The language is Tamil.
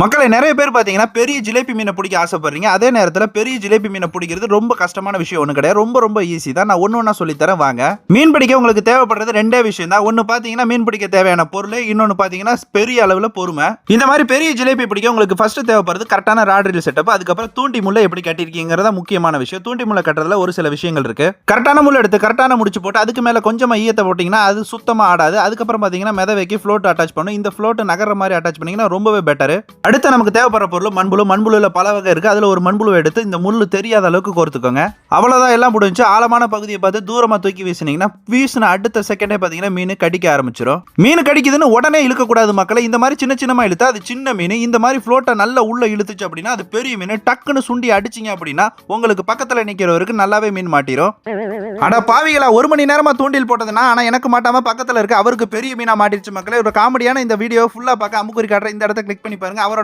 மக்களை நிறைய பேர் பார்த்தீங்கன்னா பெரிய ஜிலேபி மீனை பிடிக்க ஆசைப்படுறீங்க. அதே நேரத்தில் பெரிய ஜிலேபி மீனை பிடிக்கிறது ரொம்ப கஷ்டமான விஷயம் ஒன்று கிடையாது. ரொம்ப ரொம்ப ஈஸி தான். நான் ஒன்று ஒன்றா சொல்லித்தரேன். வாங்க. மீன் பிடிக்க உங்களுக்கு தேவைப்படுறது ரெண்டே விஷயம் தான். ஒன்று பார்த்தீங்கன்னா மீன் பிடிக்க தேவையான பொருள். இன்னொன்று பார்த்தீங்கன்னா பெரிய அளவில் பொறுமை. இந்த மாதிரி பெரிய ஜிலேபி பிடிக்க உங்களுக்கு ஃபர்ஸ்ட் தேவைப்படுறது கரெக்டான ராட்ரில் செட்டப் அதுக்கப்புறம் தூண்டி முள்ளை எப்படி கட்டியிருக்கீங்கிறத முக்கியமான விஷயம். தூண்டி முள்ளை கட்டுறதுல ஒரு சில விஷயங்கள் இருக்கு. கரெக்டான முள்ளை எடுத்து கரெக்டான முடிச்சு போட்டு அதுக்கு மேலே கொஞ்சமாக ஈயத்தை போட்டிங்கன்னா அது சுத்தமாக ஆடாது. அதுக்கப்புறம் பார்த்தீங்கன்னா மிதவைக்கு ஃப்ளோட் அட்டாச் பண்ணும். இந்த ஃப்ளோட் நகர மாதிரி அட்டாச் பண்ணிங்கன்னா ரொம்பவே பெட்டர் அடுத்து நமக்கு தேவைப்படுற பொருள் மண்புழு. மண்புழுல பல வகை இருக்கு. அதுல ஒரு மண்புழு எடுத்து இந்த முள்ளு தெரியாத அளவுக்கு கோர்த்துக்கோங்க. அவ்வளவுதான் எல்லாம் முடிஞ்சு ஆழமான பகுதியை பார்த்து தூரமா தூக்கி வீசினீங்கன்னா வீசின அடுத்த செகண்டே பாத்தீங்கன்னா மீன் கடிக்க ஆரம்பிச்சிடும் மீன் கடிக்குதுன்னு உடனே இழுக்கக்கூடாது மக்களை. இந்த மாதிரி சின்ன சின்னமா இழுத்தா அது சின்ன மீன். இந்த மாதிரி ஃப்ளோட்டை நல்லா உள்ள இழுத்துச்சு அப்படின்னா அது பெரிய மீன். டக்குன்னு சுண்டி அடிச்சிங்க அப்படின்னா உங்களுக்கு பக்கத்துல நிக்கிறவருக்கு நல்லாவே மீன் மாட்டிரும். அட பாவிகளா ஒரு மணி நேரமா தூண்டில் போட்டதுன்னா ஆனா எனக்கு மாட்டாம பக்கத்துல இருக்க அவருக்கு பெரிய மீனா மாட்டிருச்சு மக்களே. ஒரு காமெடியான இந்த வீடியோ ஃபுல்லா பார்க்க அமுக்குறி காட்டுற இந்த இடத்த கிளிக் பண்ணி பாருங்க. அவரோட